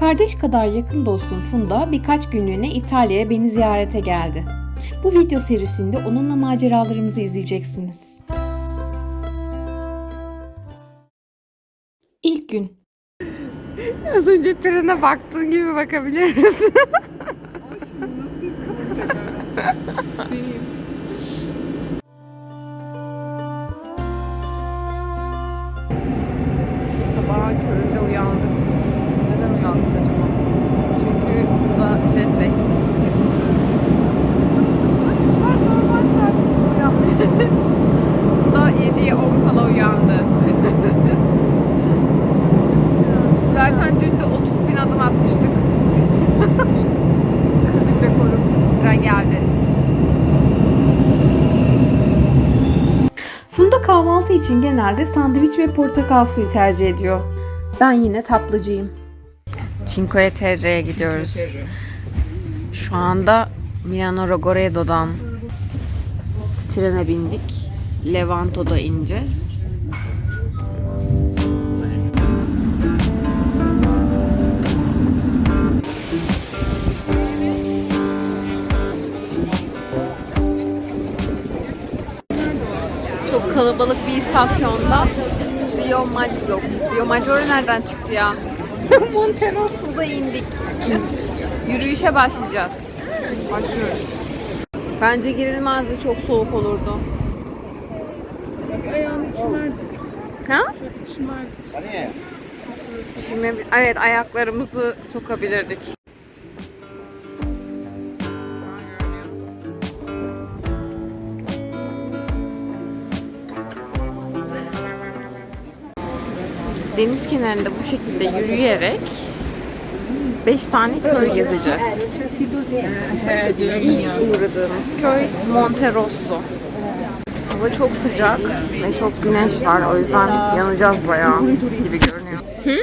Kardeş kadar yakın dostum Funda birkaç günlüğüne İtalya'ya beni ziyarete geldi. Bu video serisinde onunla maceralarımızı izleyeceksiniz. İlk gün. Az önce trene baktığın gibi bakabilir misin? Sabahın Zaten dün de 30 bin adım atmıştık. Kırdık rekoru. Tren geldi. Funda kahvaltı için genelde sandviç ve portakal suyu tercih ediyor. Ben yine tatlıcıyım. Cinque Terre'ye gidiyoruz. Şu anda Milano Rogoredo'dan trene bindik. Levanto'da ineceğiz. Çok kalabalık bir istasyonda Rio Maggiore. Rio Maggiore nereden çıktı ya? Monterosso'da indik. Yürüyüşe başlayacağız. Başlıyoruz. Bence girilmezdi çok soğuk olurdu. Ayağını Ha? Çime, evet ayaklarımızı sokabilirdik. Deniz kenarında bu şekilde yürüyerek 5 tane köy gezeceğiz. İlk uğradığımız köy Monterosso. Hava çok sıcak ve çok güneş var. O yüzden yanacağız bayağı gibi görünüyor. Hı?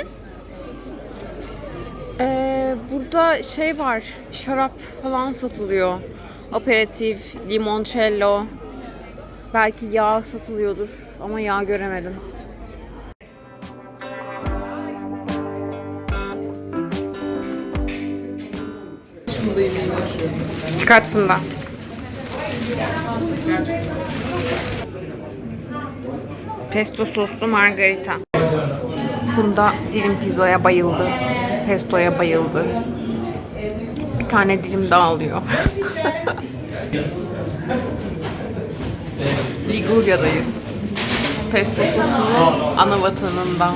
Ee, burada şey var, şarap falan satılıyor. Aperatif, limoncello. Belki yağ satılıyordur ama yağ göremedim. Çıkart Funda. Pesto soslu margarita. Funda dilim pizzaya bayıldı. Pestoya bayıldı. Bir tane dilim daha alıyor. Ligurya'dayız. Pesto sosunun ana vatanından.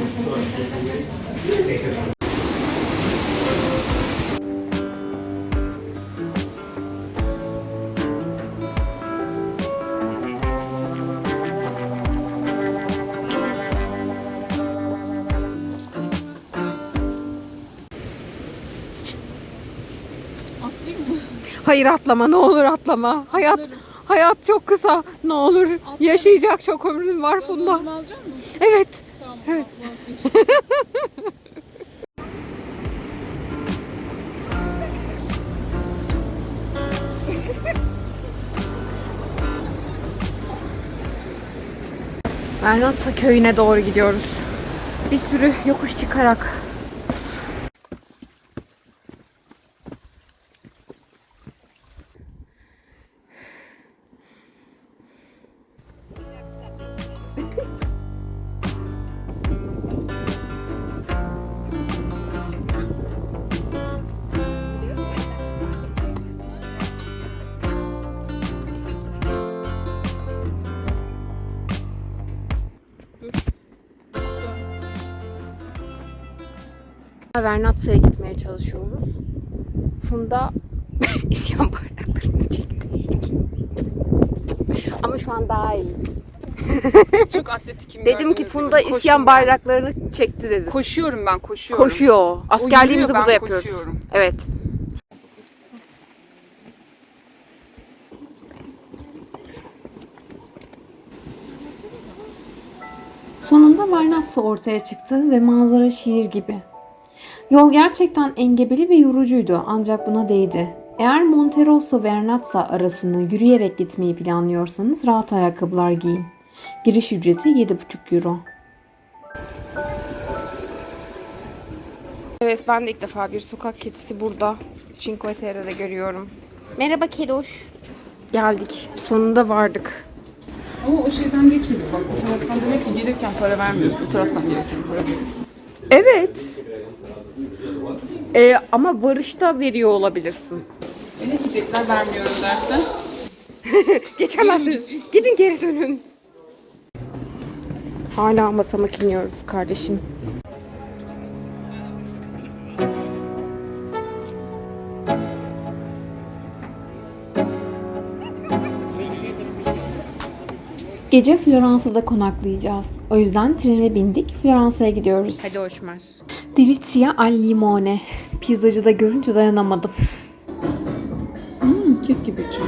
Hayır atlama ne olur atlama. Hayat hayat çok kısa. Ne olur yaşayacak çok ömrün var Funda. alacak mısın? Evet. Tamam. Evet. Vernatsa köyüne doğru gidiyoruz. Bir sürü yokuş çıkarak. Vernatsa'ya gitmeye çalışıyoruz. Funda isyan bardaklarını çekti. Ama şu an daha iyi. Çok atletikim. Dedim ki. Funda Koştum isyan ben. bayraklarını çekti dedi. Koşuyorum ben koşuyorum. Koşuyor. Askerliğimizi yürüyor, burada yapıyoruz. koşuyorum. Evet. Sonunda Vernazza ortaya çıktı ve manzara şiir gibi. Yol gerçekten engebeli ve yorucuydu ancak buna değdi. Eğer Monterosso ve Vernazza arasını yürüyerek gitmeyi planlıyorsanız rahat ayakkabılar giyin. Giriş ücreti 7,5 euro. Evet ben de ilk defa bir sokak kedisi burada. Cinque Terre'de görüyorum. Merhaba Kedoş. Geldik. Sonunda vardık. Ama o şeyden geçmiyor. Bak o taraftan demek ki gelirken para vermiyorsun. O taraftan gelirken para veriyorsun. Evet. Ee, ama varışta veriyor olabilirsin. E ne diyecekler vermiyorum dersen? Geçemezsiniz. Gidin geri dönün. Hala masamak iniyoruz kardeşim. Gece Floransa'da konaklayacağız. O yüzden trene bindik. Floransa'ya gidiyoruz. Hadi Oşmer. Delizia al limone. Pizzacıda görünce dayanamadım. Hmm, kek gibi içiyor.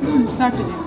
Hmm, sert ödeyim.